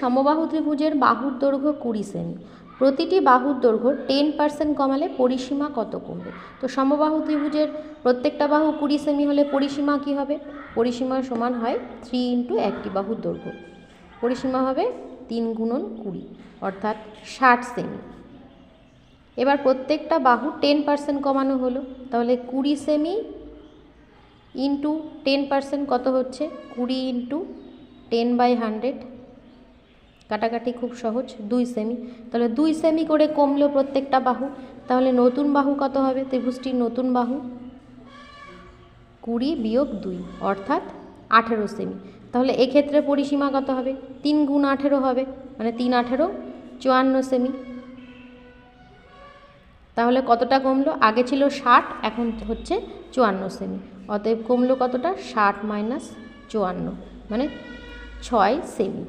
সমবাহু ত্রিভুজের বাহুর দৈর্ঘ্য কুড়ি সেমি। প্রতিটি বাহুর দৈর্ঘ্য টেন পার্সেন্ট কমালে পরিসীমা কত কমবে? তো সমবাহু ত্রিভুজের প্রত্যেকটা বাহু কুড়ি সেমি হলে পরিসীমা কী হবে? পরিসীমা সমান হয় থ্রি ইন্টু একটি বাহুর দৈর্ঘ্য। পরিসীমা হবে তিন গুণন কুড়ি, অর্থাৎ ষাট সেমি। এবার প্রত্যেকটা বাহু টেন পার্সেন্ট কমানো হলো, তাহলে কুড়ি সেমি ইন্টু টেন পার্সেন্ট কত হচ্ছে? কুড়ি ইন্টু টেন বাই হান্ড্রেড কাটাকাটি খুব সহজ, দুই সেমি তাহলে দুই সেমি করে কমলো প্রত্যেকটা বাহু, তাহলে নতুন বাহু কত হবে? ত্রিভুজটির নতুন বাহু কুড়ি বিয়োগ দুই, অর্থাৎ আঠেরো সেমি তাহলে এক্ষেত্রে পরিসীমা কত হবে? তিন গুণ আঠেরো হবে মানে তিন আঠেরো, চুয়ান্ন সেমি তাহলে কতটা কমলো? আগে ছিল ষাট, এখন হচ্ছে চুয়ান্ন সেমি অতএব কমলো কতটা? ষাট মাইনাস চুয়ান্ন মানে ছয় সেমি